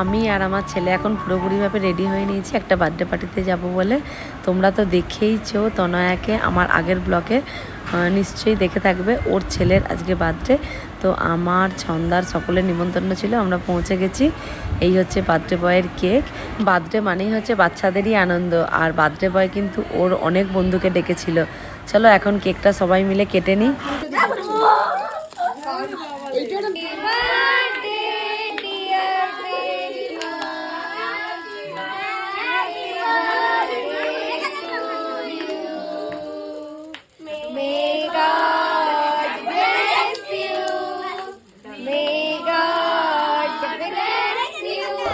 আমি আর আমার ছেলে এখন পুরোপুরিভাবে রেডি হয়ে নিয়েছি একটা বার্থডে পার্টিতে যাব বলে। তোমরা তো দেখেইছো তনয়াকে আমার আগের ব্লকে নিশ্চয়ই দেখে থাকবে ওর ছেলের আজকে বার্থডে তো আমার, ছন্দার সকলের নিমন্ত্রণ ছিল, আমরা পৌঁছে গেছি। এই হচ্ছে বার্থডে বয়ের কেক বার্থডে মানেই হচ্ছে বাচ্চাদেরই আনন্দ, আর বার্থডে বয় কিন্তু ওর অনেক বন্ধুকে ডেকেছিল। চলো এখন কেকটা সবাই মিলে কেটে নিই।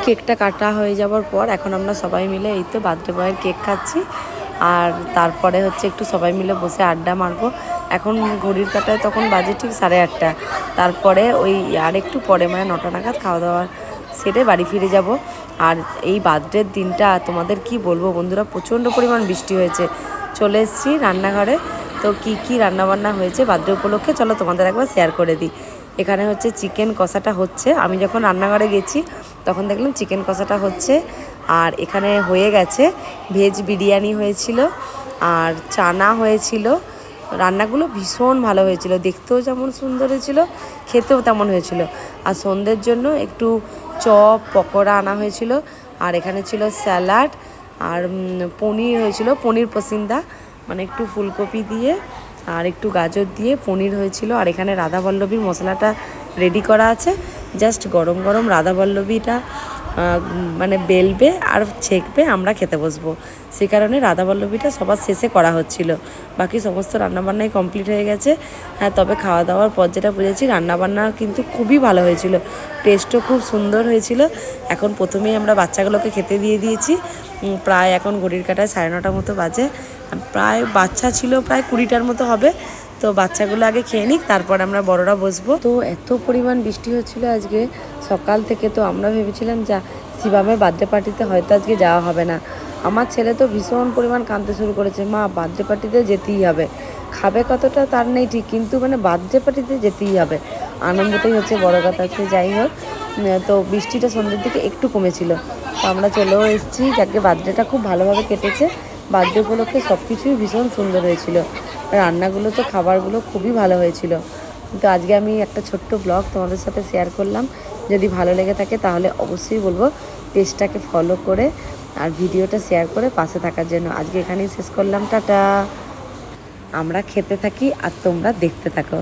কেকটা কাটা হয়ে যাওয়ার পর এখন আমরা সবাই মিলে এই তো বার্থডে বয়ের কেক খাচ্ছি। আর তারপরে হচ্ছে একটু সবাই মিলে বসে আড্ডা মারবো। এখন ঘড়ির কাটায় তখন বাজে ঠিক সাড়ে আটটা। তারপরে ওই আর একটু পরে মানে নটা নাগাদ খাওয়া দাওয়া সেরে বাড়ি ফিরে যাব। আর এই বার্থডের দিনটা তোমাদের কি বলব বন্ধুরা? প্রচণ্ড পরিমাণ বৃষ্টি হয়েছে। চলে এসেছি রান্নাঘরে। তো কি কি রান্নাবান্না হয়েছে বার্থডে উপলক্ষে? চলো তোমাদের একবার শেয়ার করে দিই। এখানে হচ্ছে চিকেন কষাটা হচ্ছে। আমি যখন রান্নাঘরে গেছি, তখন দেখলাম চিকেন কষাটা হচ্ছে। আর এখানে হয়ে গেছে ভেজ বিরিয়ানি হয়েছিল আর চানা হয়েছিল। রান্নাগুলো ভীষণ ভালো হয়েছিল। দেখতেও যেমন সুন্দর হয়েছিল, খেতেও তেমন হয়েছিল। আর সন্ধ্যের জন্য একটু চপ, পকোড়া আনা হয়েছিল। আর এখানে ছিল স্যালাড আর পনির হয়েছিল, পনির পসিন্দা। মানে একটু ফুলকপি দিয়ে আর একটু গাজর দিয়ে পনির হয়েছিল। আর এখানে রাধাবল্লভীর মশলাটা রেডি করা আছে। জাস্ট গরম গরম রাধা বল্লভীটা আহ, মানে বেলবে আর ছেঁকবে, আমরা খেতে বসবো। সে কারণে রাধা বল্লভীটা সবার শেষে করা হচ্ছিল। বাকি সমস্ত রান্নাবান্নাই কমপ্লিট হয়ে গেছে। হ্যাঁ তবে খাওয়া দাওয়ার পর যেটা বুঝেছি, রান্নাবান্না কিন্তু খুবই ভালো হয়েছিল। টেস্টও খুব সুন্দর হয়েছিল। এখন প্রথমেই আমরা বাচ্চাগুলোকে খেতে দিয়ে দিয়েছি। প্রায় এখন ঘড়ির কাটায় সাড়ে নটার মতো বাজে। প্রায় বাচ্চা ছিল প্রায় কুড়িটার মতো হবে। তো বাচ্চাগুলো আগে খেয়ে নিক, তারপর আমরা বড়রা বসবো। তো এত পরিমাণ বৃষ্টি হচ্ছিল আজকে, সকাল থেকে তো আমরা ভেবেছিলাম যা শিবামের বার্থডে পার্টিতে হয়তো আজকে যাওয়া হবে না। আমার ছেলে তো ভীষণ পরিমাণ কাঁদতে শুরু করেছে, মা, বার্থডে পার্টিতে যেতেই হবে। খাবে কতটা তার নেই ঠিক, কিন্তু মানে বার্থডে পার্টিতে যেতেই হবে। আনন্দটাই হচ্ছে বড় কথা। আছে যাই হোক তো বৃষ্টিটা সন্ধ্যের দিকে একটু কমেছিল। তো আমরা চলেও এসেছি, যাকে বার্থডেটা খুব ভালোভাবে কেটেছে। বার্থডে উপলক্ষে সব কিছুই ভীষণ সুন্দর হয়েছিল। রান্নাগুলো তো, খাবারগুলো খুবই ভালো হয়েছিল। কিন্তু আজকে আমি একটা ছোট্ট ব্লগ তোমাদের সাথে শেয়ার করলাম। যদি ভালো লেগে থাকে তাহলে অবশ্যই বলব পেজটাকে ফলো করে আর ভিডিওটা শেয়ার করে পাশে থাকার জন্য। আজকে এখানেই শেষ করলাম, টাটা। আমরা খেতে থাকি আর তোমরা দেখতে থাকো।